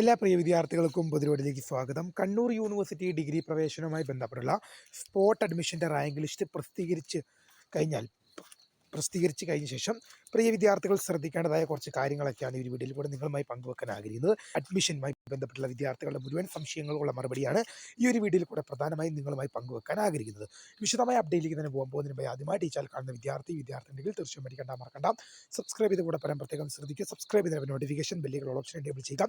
എല്ലാ പ്രിയ വിദ്യാർത്ഥികൾക്കും പുതിരോടിലേക്ക് സ്വാഗതം. കണ്ണൂർ യൂണിവേഴ്സിറ്റി ഡിഗ്രി പ്രവേശനവുമായി ബന്ധപ്പെട്ടുള്ള സ്പോട്ട് അഡ്മിഷന്റെ റാങ്ക് ലിസ്റ്റ് പ്രസിദ്ധീകരിച്ച് കഴിഞ്ഞാൽ പ്രസിദ്ധീകരിച്ച് കഴിഞ്ഞ ശേഷം പ്രിയ വിദ്യാർത്ഥികൾ ശ്രദ്ധിക്കേണ്ടതായ കുറച്ച് കാര്യങ്ങളൊക്കെയാണ് ഈ വീഡിയോയിൽ കൂടെ നിങ്ങളുമായി പങ്കുവെക്കാൻ ആഗ്രഹിക്കുന്നത്. അഡ്മിഷനുമായി ബന്ധപ്പെട്ടുള്ള വിദ്യാർത്ഥികളുടെ മുഴുവൻ സംശയങ്ങളുള്ള മറുപടിയാണ് ഈ ഒരു വീഡിയോയിൽ കൂടെ പ്രധാനമായും നിങ്ങളുമായി പങ്കുവെക്കാൻ ആഗ്രഹിക്കുന്നത്. വിശദമായ അപ്ഡേറ്റിലേക്ക് തന്നെ പോകാൻ പോകുന്നതിന് ആദ്യമായി ടീച്ചാൽ കാണുന്ന വിദ്യാർത്ഥി വിദ്യാർത്ഥി ഉണ്ടെങ്കിൽ തീർച്ചയായും മടിക്കണ്ട മറക്കണ്ട. സബ്സ്ക്രൈബ് ചെയ്ത് കൂടെ പരം പ്രത്യേകം ശ്രദ്ധിക്കുക. സബ്സ്ക്രൈബ് ചെയ്തതിന് നോട്ടിഫിക്കേഷൻ ബെല്ലുകൾ ഓപ്ഷൻ എനേബിൾ ചെയ്യുക.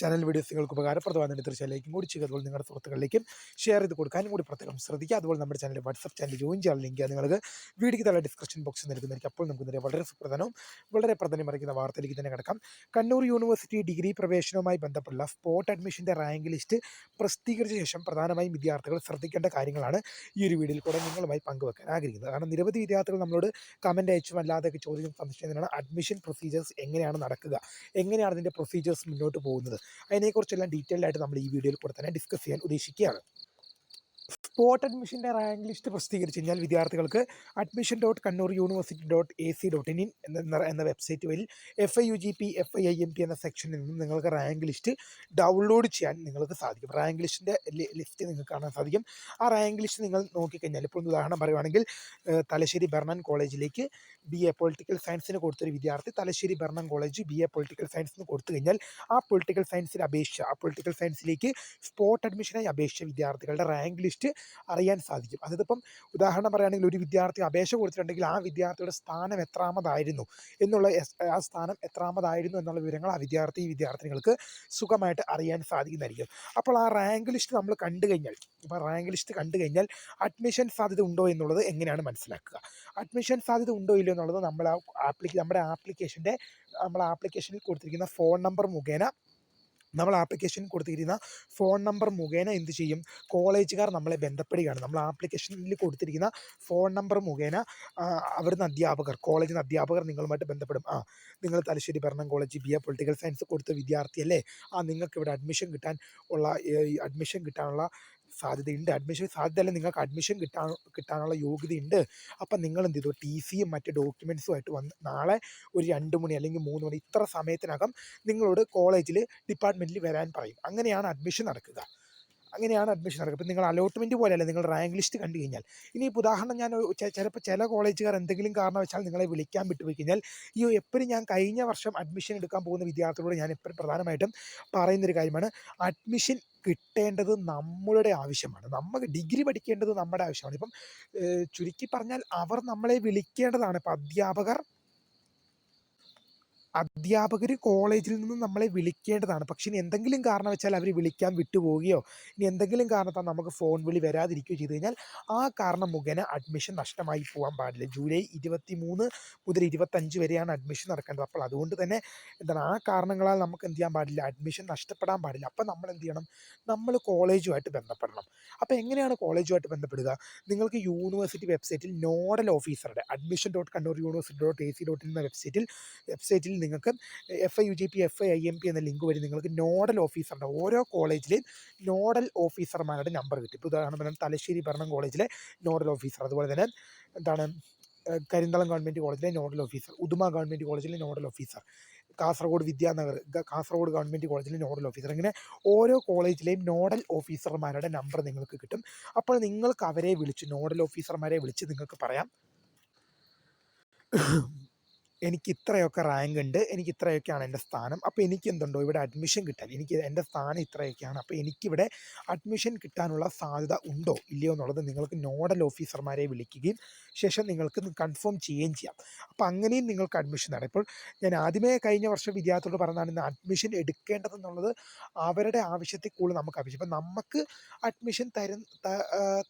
ചാനൽ വീഡിയോസ് നിങ്ങൾക്ക് ഉപകാരപ്രദമാകുന്നുണ്ട് തീർച്ചയായും ലൈക്കും കൂടി ചെയ്യുക അതുപോലെ നിങ്ങളുടെ സുഹൃത്തുക്കളിലേക്കും ഷെയർ ചെയ്ത് കൊടുക്കാനും കൂടി പ്രത്യേകം ശ്രദ്ധിക്കുക. അതുപോലെ നമ്മുടെ ചാനൽ വാട്സപ്പ് ചാനൽ ജോയിൻ ചെയ്യാൻ ലിങ്ക് നിങ്ങൾക്ക് വീഡിയോയ്ക്ക് തല ഡിസ്ക്രിപ്ഷൻ ബോക്സിൽ നൽകുന്നതായിരിക്കും. അപ്പോൾ നമുക്ക് ഇന്നലെ വളരെ സുപ്രധാനവും വളരെ പ്രധാനം അറിയിക്കുന്ന വാർത്തയിലേക്ക് തന്നെ കിടക്കാം. കണ്ണൂർ യൂണിവേഴ്സിറ്റി ഡിഗ്രി പ്രവേശനവുമായി ബന്ധപ്പെട്ട സ്പോട്ട് അഡ്മിഷന്റെ റാങ്ക് ലിസ്റ്റ് പ്രസിദ്ധീകരിച്ച ശേഷം പ്രധാനമായും വിദ്യാർത്ഥികൾ ശ്രദ്ധിക്കേണ്ട കാര്യങ്ങളാണ് ഈ ഒരു വീഡിയോയിൽ കൂടെ നിങ്ങളുമായി പങ്കുവെക്കാൻ ആഗ്രഹിക്കുന്നത്. കാരണം നിരവധി വിദ്യാർത്ഥികൾ നമ്മളോട് കമന്റ് അയച്ചും അല്ലാതെയൊക്കെ ചോദ്യം സംശയം അഡ്മിഷൻ പ്രൊസീജിയേഴ്സ് എങ്ങനെയാണ് നടക്കുക? എങ്ങനെയാണ് അതിന്റെ പ്രൊസീജിയേഴ്സ് മുന്നോട്ട് പോകുന്നത്? അതിനെക്കുറിച്ചെല്ലാം ഡീറ്റെയിൽ ആയിട്ട് നമ്മൾ ഈ വീഡിയോയിൽ കൂടെ തന്നെ ഡിസ്കസ് ചെയ്യാൻ ഉദ്ദേശിക്കുകയാണ്. സ്പോട്ട് അഡ്മിഷന്റെ റാങ്ക് ലിസ്റ്റ് പ്രസിദ്ധീകരിച്ചു കഴിഞ്ഞാൽ വിദ്യാർത്ഥികൾക്ക് admission dot Kannur university dot A C dot in എന്ന വെബ്സൈറ്റ് വഴി F I U G P F I I M T എന്ന സെക്ഷനിൽ നിന്നും നിങ്ങൾക്ക് റാങ്ക് ലിസ്റ്റ് ഡൗൺലോഡ് ചെയ്യാൻ നിങ്ങൾക്ക് സാധിക്കും. റാങ്ക് ലിസ്റ്റിന്റെ ലിസ്റ്റ് നിങ്ങൾക്ക് കാണാൻ സാധിക്കും. ആ റാങ്ക് ലിസ്റ്റ് നിങ്ങൾ നോക്കിക്കഴിഞ്ഞാൽ ഇപ്പോൾ ഉദാഹരണം പറയുവാണെങ്കിൽ തലശ്ശേരി ബർണൻ കോളേജിലേക്ക് ബി എ പൊളിറ്റിക്കൽ സയൻസിന് കൊടുത്തൊരു വിദ്യാർത്ഥി Thalassery Brennen college B A political സയൻസിന് കൊടുത്തു കഴിഞ്ഞാൽ ആ പൊളിറ്റിക്കൽ സയൻസിൽ അപേക്ഷിച്ച ആ പൊളിറ്റിക്കൽ സയൻസിലേക്ക് സ്പോട്ട് അഡ്മിഷനായി അപേക്ഷിച്ച വിദ്യാർത്ഥികളുടെ റാങ്ക് ലിസ്റ്റ് അറിയാൻ സാധിക്കും. അതിപ്പം ഉദാഹരണം പറയുകയാണെങ്കിൽ ഒരു വിദ്യാർത്ഥി അപേക്ഷ കൊടുത്തിട്ടുണ്ടെങ്കിൽ ആ വിദ്യാർത്ഥിയുടെ സ്ഥാനം എത്രാമതായിരുന്നു എന്നുള്ള ആ സ്ഥാനം എത്രാമതായിരുന്നു എന്നുള്ള വിവരങ്ങൾ ആ വിദ്യാർത്ഥി വിദ്യാർത്ഥിനികൾക്ക് സുഖമായിട്ട് അറിയാൻ സാധിക്കുന്നതായിരിക്കും. അപ്പോൾ ആ റാങ്ക് ലിസ്റ്റ് നമ്മൾ കണ്ടു കഴിഞ്ഞാൽ ഇപ്പോൾ റാങ്ക് ലിസ്റ്റ് കണ്ടു കഴിഞ്ഞാൽ അഡ്മിഷൻ സാധ്യത ഉണ്ടോ എന്നുള്ളത് എങ്ങനെയാണ് മനസ്സിലാക്കുക? അഡ്മിഷൻ സാധ്യത ഉണ്ടോ ഇല്ലയോ എന്നുള്ളത് നമ്മൾ ആ ആപ്ലിക്ക നമ്മുടെ ആപ്ലിക്കേഷന്റെ നമ്മൾ ആപ്ലിക്കേഷനിൽ കൊടുത്തിരിക്കുന്ന ഫോൺ നമ്പർ മുഖേന നമ്മൾ ആപ്ലിക്കേഷൻ കൊടുത്തിരിക്കുന്ന ഫോൺ നമ്പർ മുഖേന എന്ത് ചെയ്യും? കോളേജുകാർ നമ്മളെ ബന്ധപ്പെടുകയാണ്. നമ്മൾ ആപ്ലിക്കേഷനിൽ കൊടുത്തിരിക്കുന്ന ഫോൺ നമ്പർ മുഖേന അവിടുന്ന് അധ്യാപകർ കോളേജിൽ നിന്ന് അധ്യാപകർ നിങ്ങളുമായിട്ട് ബന്ധപ്പെടും. ആ നിങ്ങൾ തലശ്ശേരി ഭരണം college B A political science കൊടുത്ത വിദ്യാർത്ഥിയല്ലേ? ആ നിങ്ങൾക്ക് ഇവിടെ അഡ്മിഷൻ കിട്ടാൻ ഉള്ള അഡ്മിഷൻ കിട്ടാനുള്ള സാധ്യതയുണ്ട്. അഡ്മിഷൻ സാധ്യതയല്ല നിങ്ങൾക്ക് അഡ്മിഷൻ കിട്ടാൻ കിട്ടാനുള്ള യോഗ്യതയുണ്ട്. അപ്പം നിങ്ങൾ എന്ത് ചെയ്തു? ടി സിയും മറ്റ് ഡോക്യുമെൻസുമായിട്ട് വന്ന് നാളെ ഒരു രണ്ട് മണി അല്ലെങ്കിൽ മൂന്ന് മണി ഇത്ര സമയത്തിനകം നിങ്ങളോട് കോളേജിൽ ഡിപ്പാർട്ട്മെന്റിൽ വരാൻ പറയും. അങ്ങനെയാണ് അഡ്മിഷൻ നടക്കുക. അങ്ങനെയാണ് അഡ്മിഷൻ നടക്കുക. ഇപ്പം നിങ്ങൾ അലോട്ട്മെന്റ് പോലെയല്ല നിങ്ങൾ റാങ്ക് ലിസ്റ്റ് കണ്ടു കഴിഞ്ഞാൽ. ഇനി ഇപ്പോൾ ഉദാഹരണം ഞാൻ ചിലപ്പോൾ ചില കോളേജുകാർ എന്തെങ്കിലും കാരണവശാൽ നിങ്ങളെ വിളിക്കാൻ വിട്ടുപോയി കഴിഞ്ഞാൽ ഈ എപ്പോഴും ഞാൻ കഴിഞ്ഞ വർഷം അഡ്മിഷൻ എടുക്കാൻ പോകുന്ന വിദ്യാർത്ഥികളോട് ഞാൻ എപ്പോഴും പ്രധാനമായിട്ടും പറയുന്നൊരു കാര്യമാണ്. അഡ്മിഷൻ കിട്ടേണ്ടത് നമ്മളുടെ ആവശ്യമാണ്. നമുക്ക് ഡിഗ്രി പഠിക്കേണ്ടത് നമ്മുടെ ആവശ്യമാണ്. ഇപ്പം ചുരുക്കി പറഞ്ഞാൽ അവർ നമ്മളെ വിളിക്കേണ്ടതാണ്. ഇപ്പം അധ്യാപകർ അധ്യാപകർ കോളേജിൽ നിന്ന് നമ്മളെ വിളിക്കേണ്ടതാണ്. പക്ഷെ ഇനി എന്തെങ്കിലും വെച്ചാൽ അവർ വിളിക്കാൻ വിട്ടുപോവുകയോ ഇനി എന്തെങ്കിലും കാരണത്താൽ നമുക്ക് ഫോൺ വിളി വരാതിരിക്കുകയോ ചെയ്തു കഴിഞ്ഞാൽ ആ കാരണം മുഖേന അഡ്മിഷൻ നഷ്ടമായി പോകാൻ പാടില്ല. ജൂലൈ ഇരുപത്തി മൂന്ന് മുതൽ ഇരുപത്തഞ്ച് വരെയാണ് അഡ്മിഷൻ നടക്കേണ്ടത്. അപ്പോൾ അതുകൊണ്ട് തന്നെ എന്താണ് ആ കാരണങ്ങളാൽ നമുക്ക് എന്ത് ചെയ്യാൻ പാടില്ല? അഡ്മിഷൻ നഷ്ടപ്പെടാൻ പാടില്ല. അപ്പോൾ നമ്മൾ എന്ത് ചെയ്യണം? നമ്മൾ കോളേജുമായിട്ട് ബന്ധപ്പെടണം. അപ്പോൾ എങ്ങനെയാണ് കോളേജുമായിട്ട് ബന്ധപ്പെടുക? നിങ്ങൾക്ക് യൂണിവേഴ്സിറ്റി വെബ്സൈറ്റിൽ നോഡൽ ഓഫീസറുടെ admission dot Kannur university dot A C dot in എന്ന വെബ്സൈറ്റിൽ വെബ്സൈറ്റിൽ നിങ്ങൾക്ക് F I U G P F I I M P എന്ന ലിങ്ക് വഴി നിങ്ങൾക്ക് നോഡൽ ഓഫീസറുടെ ഓരോ കോളേജിലെയും നോഡൽ ഓഫീസർമാരുടെ നമ്പർ കിട്ടും. ഇപ്പോൾ ഉദാഹരണം തലശ്ശേരി ഭരണം കോളേജിലെ നോഡൽ ഓഫീസർ അതുപോലെ തന്നെ എന്താണ് കരിന്തളം ഗവൺമെന്റ് കോളേജിലെ നോഡൽ ഓഫീസർ ഉദുമ ഗവൺമെന്റ് കോളേജിലെ nodal officer Kasaragod Vidyanagar Kasaragod government കോളേജിലെ നോഡൽ ഓഫീസർ ഇങ്ങനെ ഓരോ കോളേജിലെയും നോഡൽ ഓഫീസർമാരുടെ നമ്പർ നിങ്ങൾക്ക് കിട്ടും. അപ്പോൾ നിങ്ങൾക്ക് അവരെ വിളിച്ച് നോഡൽ ഓഫീസർമാരെ വിളിച്ച് നിങ്ങൾക്ക് പറയാം. എനിക്ക് ഇത്രയൊക്കെ റാങ്ക് ഉണ്ട് എനിക്ക് ഇത്രയൊക്കെയാണ് എന്റെ സ്ഥാനം. അപ്പോൾ എനിക്ക് എന്തുണ്ടോ? ഇവിടെ അഡ്മിഷൻ കിട്ടാൻ എനിക്ക് എന്റെ സ്ഥാനം ഇത്രയൊക്കെയാണ്. അപ്പോൾ എനിക്കിവിടെ അഡ്മിഷൻ കിട്ടാനുള്ള സാധ്യത ഉണ്ടോ? ഇല്ലയോ എന്നുള്ളത് നിങ്ങൾക്ക് നോഡൽ ഓഫീസർമാരെ വിളിക്കുകയും ശേഷം നിങ്ങൾക്ക് കൺഫേം ചെയ്യുകയും ചെയ്യാം. അപ്പോൾ അങ്ങനെയും നിങ്ങൾക്ക് അഡ്മിഷൻ നേടാം ഇപ്പോൾ ഞാൻ ആദ്യമേ കഴിഞ്ഞ വർഷം വിദ്യാർത്ഥികളോട് പറഞ്ഞതാണ് ഇന്ന് അഡ്മിഷൻ എടുക്കേണ്ടതെന്നുള്ളത് അവരുടെ ആവശ്യത്തിൽ കൂടുതൽ നമുക്ക് ആവശ്യം. ഇപ്പം നമുക്ക് അഡ്മിഷൻ തരും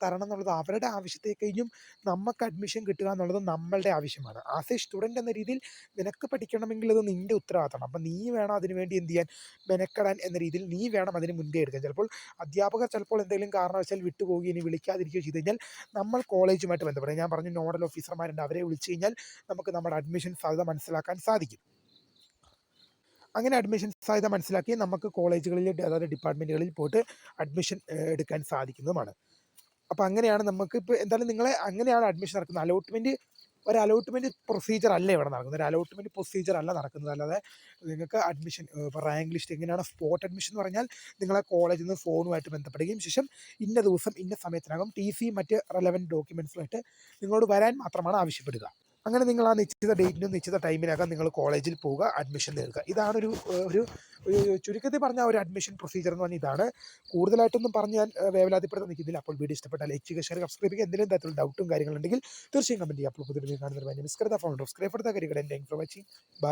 തരണം എന്നുള്ളത് അവരുടെ ആവശ്യത്തെ കഴിഞ്ഞും നമുക്ക് അഡ്മിഷൻ കിട്ടുക എന്നുള്ളത് നമ്മളുടെ ആവശ്യമാണ്. ആസ് എ സ്റ്റുഡന്റ് എന്ന രീതിയിൽ നിനക്ക് പഠിക്കണമെങ്കിൽ അത് നിന്റെ ഉത്തരവാദിത്തമാണ്. അപ്പം നീ വേണം അതിനുവേണ്ടി എന്ത് ചെയ്യാൻ മെനക്കെടാൻ എന്ന രീതിയിൽ നീ വേണം അതിന് മുൻകൈ എടുക്കാൻ. ചിലപ്പോൾ അധ്യാപകർ ചിലപ്പോൾ എന്തെങ്കിലും കാരണവശാൽ വിട്ടുപോവുകയും ഇനി വിളിക്കാതിരിക്കുകയോ ചെയ്ത് കഴിഞ്ഞാൽ നമ്മൾ കോളേജുമായിട്ട് ബന്ധപ്പെടാം. ഞാൻ പറഞ്ഞു നോഡൽ ഓഫീസർമാരുണ്ട്. അവരെ വിളിച്ചു കഴിഞ്ഞാൽ നമുക്ക് നമ്മുടെ അഡ്മിഷൻ സാധ്യത മനസ്സിലാക്കാൻ സാധിക്കും. അങ്ങനെ അഡ്മിഷൻ സാധ്യത മനസ്സിലാക്കി നമുക്ക് കോളേജുകളിൽ അതായത് ഡിപ്പാർട്ട്മെന്റുകളിൽ പോയിട്ട് അഡ്മിഷൻ എടുക്കാൻ സാധിക്കുന്നതുമാണ്. അപ്പോൾ അങ്ങനെയാണ് നമുക്ക് ഇപ്പോൾ എന്തായാലും നിങ്ങളെ അങ്ങനെയാണ് അഡ്മിഷൻ നടക്കുന്നത്. അലോട്ട്മെന്റ് ഒരു അലോട്ട്മെന്റ് പ്രൊസീജിയർ അല്ല ഇവിടെ നടക്കുന്നത്. ഒരു അലോട്ട്മെന്റ് പ്രൊസീജിയർ അല്ല നടക്കുന്നത്. അല്ലാതെ നിങ്ങൾക്ക് അഡ്മിഷൻ റാങ്ക് ലിസ്റ്റ് എങ്ങനെയാണ് സ്പോട്ട് അഡ്മിഷൻ എന്ന് പറഞ്ഞാൽ നിങ്ങളെ കോളേജിൽ നിന്ന് ഫോണുമായിട്ട് ബന്ധപ്പെടുകയും ശേഷം ഇന്ന ദിവസം ഇന്ന സമയത്തിനകം ടി സിയും മറ്റ് റെലവന്റ് ഡോക്യുമെന്റ്സുമായിട്ട് നിങ്ങളോട് വരാൻ മാത്രമാണ് ആവശ്യപ്പെടുക. അങ്ങനെ നിങ്ങൾ ആ നിശ്ചിത ഡേറ്റിനും നിശ്ചിത ടൈമിനകം നിങ്ങൾ കോളേജിൽ പോവുക അഡ്മിഷൻ നേടുക. ഇതാണ് ഒരു ഒരു ചുരുക്കത്തിൽ പറഞ്ഞ ഒരു അഡ്മിഷൻ പ്രൊസീജിയർ എന്ന് പറഞ്ഞാൽ ഇതാണ്. കൂടുതലായിട്ടൊന്നും പറഞ്ഞാൽ വേവലാതിപ്പെടുത്താൻ നിൽക്കുന്നില്ല. അപ്പോൾ വീഡിയോ ഇഷ്ടപ്പെട്ടാൽ ലൈക്ക് ചെയ്യുക ഷെയർ സബ്സ്ക്രൈബ് ചെയ്യുക. എന്തെങ്കിലും തരത്തിലുള്ള ഡൗട്ടും കാര്യങ്ങളുണ്ടെങ്കിൽ തീർച്ചയായും കമന്റ് ചെയ്യുക അപ്പോൾ പുതിയ വീഡിയോ കാണുന്നതിന് മിസ്കൃത ഫൗണ്ടർ സബ്സ്ക്രൈബ് എടുത്ത കാര്യങ്ങൾ എന്റെ ഫോർ വാച്ചിങ് ബൈ